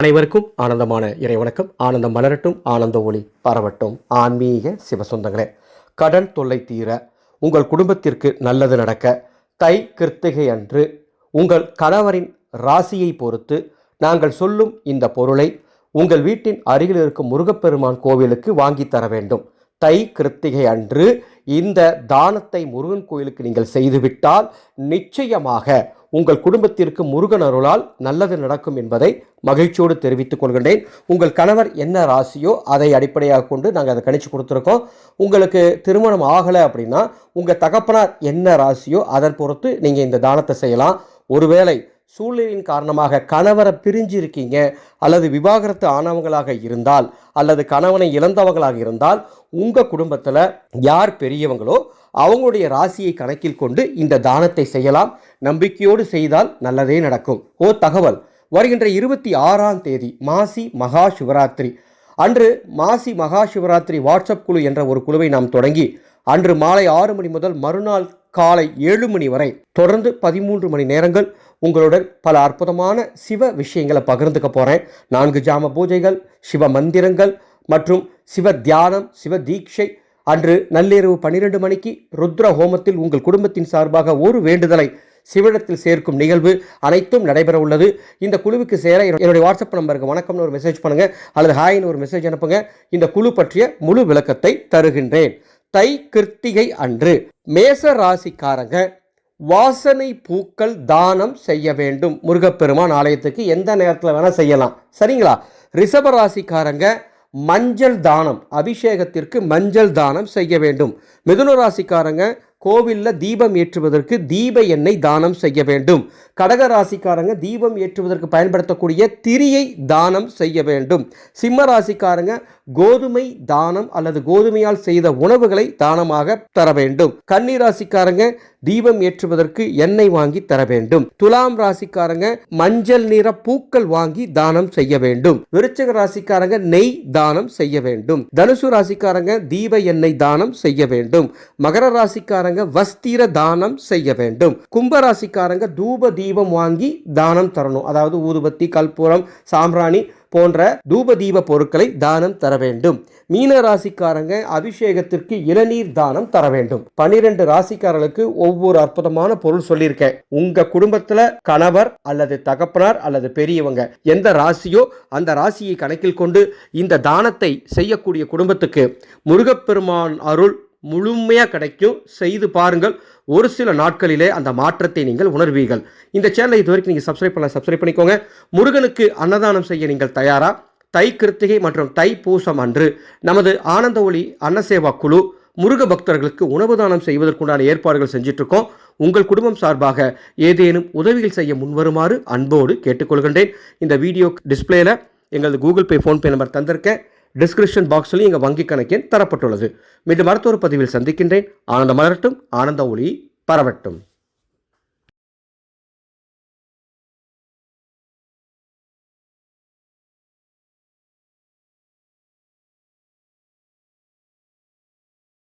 அனைவருக்கும் ஆனந்தமான இறைவணக்கம். ஆனந்தம் மலரட்டும் ஆனந்த ஒளி பரவட்டும். ஆன்மீக சிவசொந்தங்களே கடன் தொல்லை தீர உங்கள் குடும்பத்திற்கு நல்லது நடக்க தை கிருத்திகை அன்று உங்கள் கணவரின் ராசியை பொறுத்து நாங்கள் சொல்லும் இந்த பொருளை உங்கள் வீட்டின் அருகில் இருக்கும் முருகப்பெருமான் கோவிலுக்கு வாங்கி தர வேண்டும். தை கிருத்திகை அன்று இந்த தானத்தை முருகன் கோயிலுக்கு நீங்கள் செய்துவிட்டால் நிச்சயமாக உங்கள் குடும்பத்திற்கு முருகன் அருளால் நல்லது நடக்கும் என்பதை மகிழ்ச்சியோடு தெரிவித்துக் கொள்கின்றேன். உங்கள் கணவர் என்ன ராசியோ அதை அடிப்படையாக கொண்டு நாங்கள் அதை கணிச்சு கொடுத்துருக்கோம். உங்களுக்கு திருமணம் ஆகலை அப்படின்னா உங்கள் தகப்பனார் என்ன ராசியோ அதன் பொறுத்து நீங்கள் இந்த தானத்தை செய்யலாம். ஒருவேளை சூழ்நிலையின் காரணமாக கணவரை பிரிஞ்சு இருக்கீங்க அல்லது விவாகரத்து ஆனவங்களாக இருந்தால் அல்லது கணவனை இழந்தவங்களாக இருந்தால் உங்கள் குடும்பத்தில் யார் பெரியவங்களோ அவங்களுடைய ராசியை கணக்கில் கொண்டு இந்த தானத்தை செய்யலாம். நம்பிக்கையோடு செய்தால் நல்லதே நடக்கும். ஓ தகவல். வருகின்ற இருபத்தி ஆறாம் தேதி மாசி மகா சிவராத்திரி அன்று மாசி மகா சிவராத்திரி வாட்ஸ்அப் குழு என்ற ஒரு குழுவை நாம் தொடங்கி அன்று மாலை ஆறு மணி முதல் மறுநாள் காலை ஏழு மணி வரை தொடர்ந்து பதிமூன்று மணி நேரங்கள் உங்களுடன் பல அற்புதமான சிவ விஷயங்களை பகிர்ந்துக்க போகிறேன் நான்கு ஜாம பூஜைகள் சிவ மந்திரங்கள் மற்றும் சிவ தியானம் சிவ தீட்சை. அன்று நள்ளிரவு பன்னிரெண்டு மணிக்கு ருத்ர ஹோமத்தில் உங்கள் குடும்பத்தின் சார்பாக ஒரு வேண்டுதலை சிவிடத்தில் சேர்க்கும் நிகழ்வு அனைத்தும் நடைபெற உள்ளது. இந்த குழுவுக்கு சேர என்னுடைய என்னுடைய வாட்ஸ்அப் நம்பருக்கு வணக்கம்னு ஒரு மெசேஜ் பண்ணுங்க. அல்லது ஹாய்னு ஒரு மெசேஜ் அனுப்புங்க. இந்த குழு பற்றிய முழு விளக்கத்தை தருகின்றேன். தை கிருத்திகை அன்று. மேச ராசிக்காரங்க வாசனை பூக்கள் தானம் செய்ய வேண்டும். முருகப்பெருமான் ஆலயத்துக்கு எந்த நேரத்தில் வேணால் செய்யலாம். சரிங்களா? ரிஷபராசிக்காரங்க மஞ்சள் தானம் அபிஷேகத்திற்கு மஞ்சள் தானம் செய்ய வேண்டும். மிதுன ராசிக்காரங்க கோவிலில் தீபம் ஏற்றுவதற்கு தீப எண்ணெய் தானம் செய்ய வேண்டும். கடக ராசிக்காரங்க தீபம் ஏற்றுவதற்கு பயன்படுத்தக்கூடிய திரியை தானம் செய்ய வேண்டும். சிம்ம ராசிக்காரங்க கோதுமை தானம் அல்லது கோதுமையால் செய்த உணவுகளை தானமாக தர வேண்டும். கன்னி ராசிக்காரங்க தீபம் ஏற்றுவதற்கு எண்ணெய் வாங்கி தர வேண்டும். துலாம் ராசிக்காரங்க மஞ்சள் நிற பூக்கள் வாங்கி தானம் செய்ய வேண்டும். விருச்சக ராசிக்காரங்க நெய் தானம் செய்ய வேண்டும். தனுசு ராசிக்காரங்க தீப எண்ணெய் தானம் செய்ய வேண்டும். மகர ராசிக்காரங்க வஸ்திர தானம் செய்ய வேண்டும். கும்ப ராசிக்காரங்க தூப தீபம் வாங்கி தானம் தரணும். அதாவது ஊதுபத்தி கற்பூரம் சாம்பிராணி போன்ற தூப தீப பொருட்களை தானம் தர வேண்டும். மீன ராசிக்காரங்க அபிஷேகத்திற்கு இளநீர் தானம் தர வேண்டும். பனிரெண்டு ராசிக்காரர்களுக்கு ஒவ்வொரு அற்புதமான பொருள் சொல்லியிருக்கேன். உங்க குடும்பத்துல கணவர் அல்லது தகப்பனார் அல்லது பெரியவங்க எந்த ராசியோ அந்த ராசியை கணக்கில் கொண்டு இந்த தானத்தை செய்யக்கூடிய குடும்பத்துக்கு முருகப்பெருமான் அருள் முழுமையாக கிடைக்கும். செய்து பாருங்கள். ஒரு சில நாட்களிலே அந்த மாற்றத்தை நீங்கள் உணர்வீர்கள். இந்த சேனலை இது வரைக்கும் நீங்கள் சப்ஸ்கிரைப் பண்ண சப்ஸ்கிரைப் பண்ணிக்கோங்க. முருகனுக்கு அன்னதானம் செய்ய நீங்கள் தயாரா? தை கிருத்திகை மற்றும் தை பூசம் அன்று நமது ஆனந்த ஒளி அன்னசேவா குழு முருக பக்தர்களுக்கு உணவு தானம் செய்வதற்குண்டான ஏற்பாடுகள் செஞ்சிட்ருக்கோம் உங்கள் குடும்பம் சார்பாக ஏதேனும் உதவிகள் செய்ய முன்வருமாறு அன்போடு கேட்டுக்கொள்கின்றேன். இந்த வீடியோ டிஸ்பிளேல எங்களது கூகுள் பே ஃபோன்பே நம்பர் தந்திருக்கேன். டிஸ்கிரிப்ஷன் பாக்ஸிலும் எங்கள் வங்கி கணக்கெண் தரப்பட்டுள்ளது. மீண்டும் மருத்துவ பதிவில் சந்திக்கின்றேன். ஆனந்த மலரட்டும். ஆனந்த ஒளி பரவட்டும்.